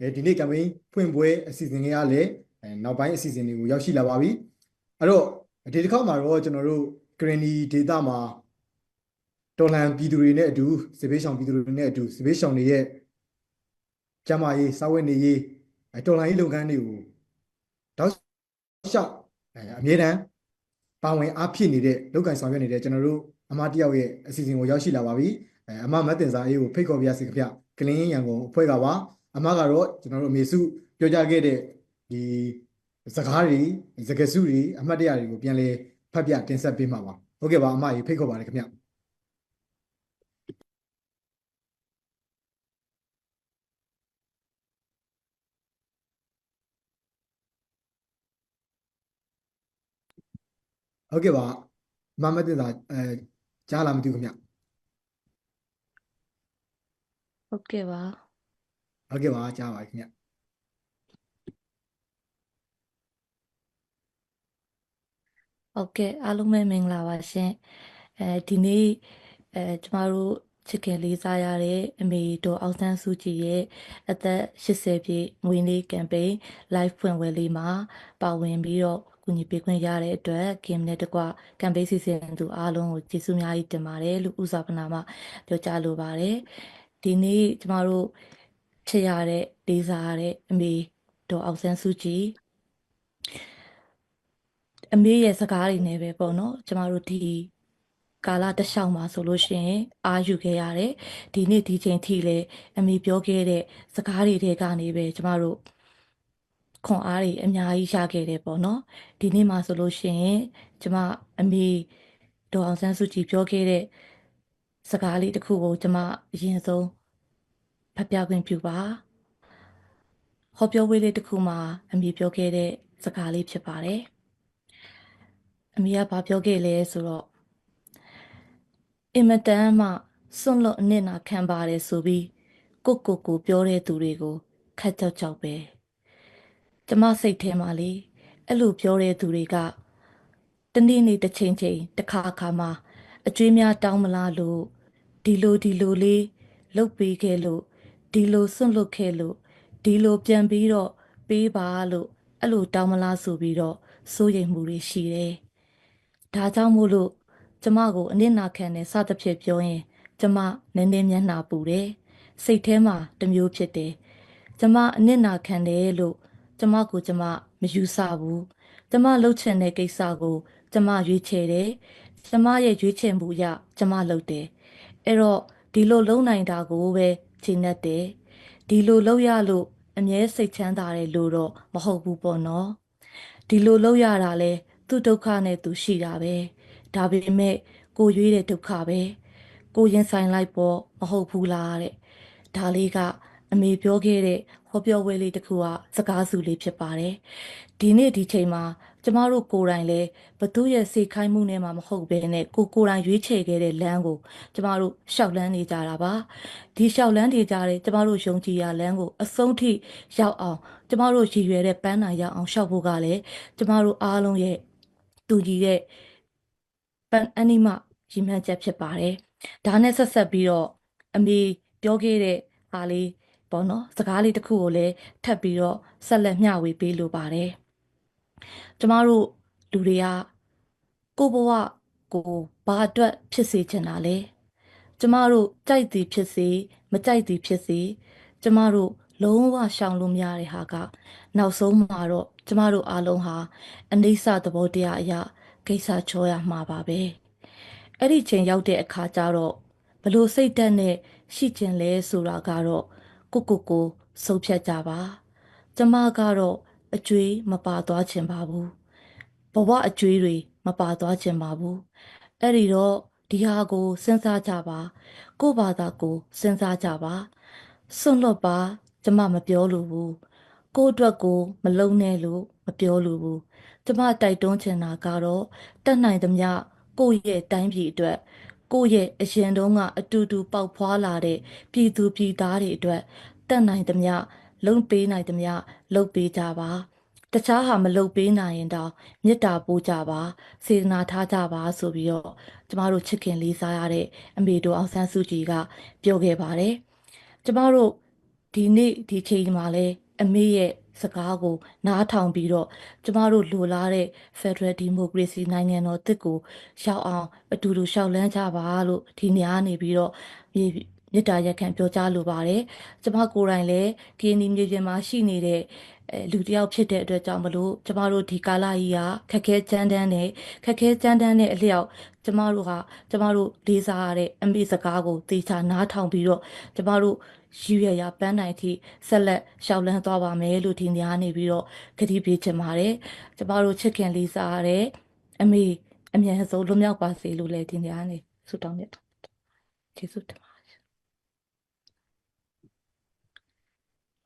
အဲဒီနေ့ campaign ဖွင့်ပွဲအစီအစဉ်တွေကလည်းအဲနောက်ပိုင်းအစီအစဉ်တွေကိုရောက်ရှိလာပါပြီအဲ့တော့ဒီတစ်ခေါက်မှာတော့ကျွန်တော်တို့ Granny data မှာတော်လန်ပြည်သူတွေနဲ့အတူစစ်ဘေးရှောင်ပြည်သူတွေနဲ့အတူစစ်ဘေးရှောင်တွေရဲ့ကျန်းမာရေးစာဝတ်နေရေးအဲတော်လန်ရေးလုပ်ငန်းတွေကိုတောက်လျှောက်အဲအမြဲတမ်းပါဝင်အားဖြစ်နေတဲ့လုပ်ကင်ဆောင်ရွက်နေတဲ့ကျွန်တော်တို့အမတယောက်ရဲ့အစီအစဉ်ကိုရောက်ရှိလာပါပြီအဲအမမတ်တင်စာအေးကိုဖိတ်ခေါ်ပြရစီခင်ဗျကလင်းရန်ကုန်အဖွဲ့ကပါ အမကတော့ကျွန်တော်တို့အမေစုပြောကြခဲ့တဲ့ဒီစကားတွေစကားစုတွေအမှတ်တရတွေကိုပြန်လဲဖတ်ပြတင်ဆက်ပေးမှာပါဟုတ်ကဲ့ပါအမကြီးဖိတ်ခေါ်ပါတယ်ခင်ဗျဟုတ်ကဲ့ပါမမတင်တာအဲကြားလာမသိဘူးခင်ဗျဟုတ်ကဲ့ပါ ဟုတ်ကဲ့ပါကြားပါခင်ဗျဟုတ်ကဲ့အားလုံးပဲမင်္ဂလာပါရှင်အဲဒီနေ့အဲကျမတို့ချစ်ခင်လေးစားရတဲ့အမေတော်အောင်ဆန်းစုကြည်ရဲ့အသက်80ပြည့်ငွေနေ့ကမ်ပိန်း live ဖွင့်ပွဲလေးမှာပါဝင်ပြီးတော့ကူညီပေးခွင့်ရတဲ့အတွက်ကင်နဲ့တကွကမ်ပိန်းစီစဉ်သူအားလုံးကိုကျေးဇူးအများကြီးတင်ပါတယ်လို့ဥစားပနာမှာပြောကြားလိုပါတယ်ဒီနေ့ကျမတို့ ချစ်ရတဲ့လေးစားရတဲ့အမေတော်အောင်ဆန်းစုကြည်အမေရဲ့စကားတွေနဲ့ပဲပေါ့နော်ကျမတို့ဒီကာလတစ်လျှောက်မှာဆိုလို့ရှိရင် အာယူခဲ့ရတယ်ဒီနေ့ဒီချိန်ထိလည်းအမေပြောခဲ့တဲ့စကားတွေထဲကနေပဲကျမတို့ခွန်အားတွေအများကြီးရခဲ့တယ်ပေါ့နော်ဒီနေ့မှာဆိုလို့ရှိရင်ကျမအမေဒေါ်အောင်ဆန်းစုကြည်ပြောခဲ့တဲ့စကားလေးတစ်ခုကိုကျမအရင်ဆုံး ဖတ်ပြခွင့်ပြုပါဟောပြောဝေးလေးတစ်ခုမှာအမေပြောခဲ့တဲ့စကားလေးဖြစ်ပါတယ်အမေကဘာပြောခဲ့လဲဆိုတော့အင်မတန်မှစွန့်လွတ်အနစ်နာခံပါတယ်ဆိုပြီးကိုကိုကိုပြောတဲ့သူတွေကိုခက်ကြောက်ကြောက်ပဲကျမစိတ်ထဲမှာလေအဲ့လိုပြောတဲ့သူတွေကတနေ့နေ့တစ်ချိန်ချိန်တစ်ခါခါမှအကျွေးများတောင်းမလားလို့ဒီလိုဒီလိုလေးလှုပ်ပေးခဲ့လို့ ဒီလိုစွန့်လွတ်ခဲ့လို့ဒီလိုပြန်ပြီးတော့ပေးပါလို့အဲ့လိုတောင်းမလားဆိုပြီးတော့စိုးရိမ်မှုတွေရှိတယ်ဒါကြောင့်မို့လို့ကျမကိုအနစ်နာခံတယ်စသဖြင့်ပြောရင် ကျမနည်းနည်းမျက်နှာပူတယ်စိတ်ထဲမှာတစ်မျိုးဖြစ်တယ်ကျမအနစ်နာခံတယ်လို့ကျမကိုကျမမယူဆဘူးကျမလှုပ်ချင်တဲ့ကိစ္စကို ကျမရွေးချယ်တယ်ကျမရဲ့ရွေးချယ်မှုအရကျမလုပ်တယ်အဲ့တော့ဒီလိုလုံနိုင်တာကိုပဲ ချိန်နဲ့တယ်ဒီလိုလုပ်ရလို့အမြဲစိတ်ချမ်းသာတယ်လို့တော့မဟုတ်ဘူးပေါ့နော်ဒီလိုလုပ်ရတာလဲသူ့ဒုက္ခနဲ့သူရှိတာပဲဒါပေမဲ့ကိုရွေးတဲ့ဒုက္ခပဲကိုရင်ဆိုင်လိုက်ပေါ့မဟုတ်ဘူးလားတဲ့ဒါလေးကအမေပြောခဲ့တဲ့ဟောပြောပွဲလေးတစ်ခုကစကားစုလေးဖြစ်ပါတယ်ဒီနေ့ဒီချိန်မှာ ကျမတို့ကိုယ်တိုင်လဲဘသူရဲ့စိတ်ခိုင်းမှုနဲ့မှမဟုတ်ဘဲနဲ့ကိုကိုယ်တိုင်ရွေးချယ်ခဲ့တဲ့လမ်းကိုကျမတို့ရှောက်လန်းနေကြတာပါဒီရှောက်လန်းနေကြတဲ့ကျမတို့ယုံကြည်ရလမ်းကိုအဆုံးထိရောက်အောင်ကျမတို့ရည်ရွယ်တဲ့ပန်းနိုင်ရောက်အောင်ရှောက်ဖို့ကလည်းကျမတို့အားလုံးရဲ့တူညီတဲ့ပန်းအနိမရည်မှန်းချက်ဖြစ်ပါတယ်ဒါနဲ့ဆက်ဆက်ပြီးတော့အမေပြောခဲ့တဲ့ဟာလေးပေါ့နော်စကားလေးတစ်ခုကိုလည်းထပ်ပြီးတော့ဆက်လက်မျှဝေပေးလိုပါတယ် ကျမတို့လူတွေကကိုယ့်ဘဝကိုဘာအတွက်ဖြစ်စေချင်တာလဲကျမတို့ကြိုက်သည်ဖြစ်စေမကြိုက်သည်ဖြစ်စေကျမတို့လုံးဝရှောင်လို့မရတဲ့ဟာက နောက်ဆုံးမှာတော့ကျမတို့အားလုံးဟာအနိစ္စသဘောတရားအရာကိစ္စချောရမှာပါပဲအဲ့ဒီချိန်ရောက်တဲ့အခါကျတော့ဘလို့စိတ်ဓာတ်နဲ့ရှိကျင်လဲဆိုတာကတော့ကိုကိုကိုဆုံးဖြတ်ကြပါ ကျမကတော့ အကျွေးမပါသွားချင်ပါဘူးဘဝအကျွေးတွေမပါသွားချင်ပါဘူးအဲ့ဒီတော့ဒီဟာကိုစဉ်းစားကြပါ ကိုယ့်ဘာသာကိုစဉ်းစားကြပါစွန့်လွတ်ပါကျမမပြောလို့ဘူးကိုယ့်အတွက်ကိုမလုံနဲ့လို့မပြောလို့ဘူးကျမတိုက်တွန်းချင်တာကတော့တတ်နိုင်သမျှကိုယ့်ရဲ့တိုင်းပြည်အတွက်ကိုယ့်ရဲ့အရင်တုန်းကအတူတူပေါက်ဖွာလာတဲ့ပြည်သူပြည်သားတွေအတွက်တတ်နိုင်သမျှ လုံပေးနိုင်သမျှလုပ်ပေးကြပါတခြားဟာမလုပ်ပေးနိုင်ရင်တော့မေတ္တာပို့ကြပါစေတနာထားကြပါဆိုပြီးတော့ကျမတို့ချစ်ခင်လေးစားရတဲ့အမေတို့အောင်ဆန်းစုကြည်ကပြောခဲ့ပါတယ်ကျမတို့ဒီနေ့ဒီချိန်မှာလဲအမေရဲ့စကားကိုနားထောင်ပြီးတော့ကျမတို့လိုလားတဲ့ Federal Democracy နိုင်ငံတော်တစ်ကိုရောက်အောင်အတူတူရှောက်လန်းကြပါလို့ဒီနေရာနေပြီးတော့ မြေမေတ္တာရက်ခံပြောကြားလိုပါတယ်ကျမကိုယ်တိုင်လည်းကင်းဒီမြေပြင်မှာရှိနေတဲ့အဲလူတစ်ယောက်ဖြစ်တဲ့အတွက်ကြောင့်မလို့ကျမတို့ဒီကာလကြီးကခက်ခဲကြမ်းတမ်းတဲ့ခက်ခဲကြမ်းတမ်းတဲ့အလျောက်ကျမတို့ဟာကျမတို့လေးစားရတဲ့အမေစကားကိုသေချာနားထောင်ပြီးတော့ကျမတို့ရည်ရွယ်ရာပန်းနိုင်ထိဆက်လက်ရှောက်လန်းသွားပါမယ်လို့ဒီနေရာနေပြီးတော့ကတိပေးချင်ပါတယ်ကျမတို့ချစ်ခင်လေးစားရတဲ့အမေအမြန်ဆုံးလွတ်မြောက်ပါစေလို့လည်းဒီနေရာနေဆုတောင်းမြတ်ကျေးဇူးတင်ပါတယ်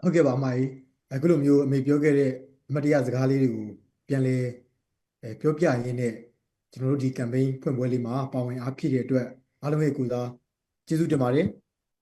ဟုတ်ကဲ့ပါအမကြီးအခုလိုမျိုးအမေပြောခဲ့တဲ့အမတ်တရားစကားလေးတွေကိုပြန်လဲအဲပြောပြရင်းနဲ့ကျွန်တော်တို့ဒီ campaign ဖွင့်ပွဲလေးမှာပါဝင်အားဖြည့်တဲ့အတွက်အားလုံးရဲ့ကိုယ်စားကျေးဇူးတင်ပါတယ်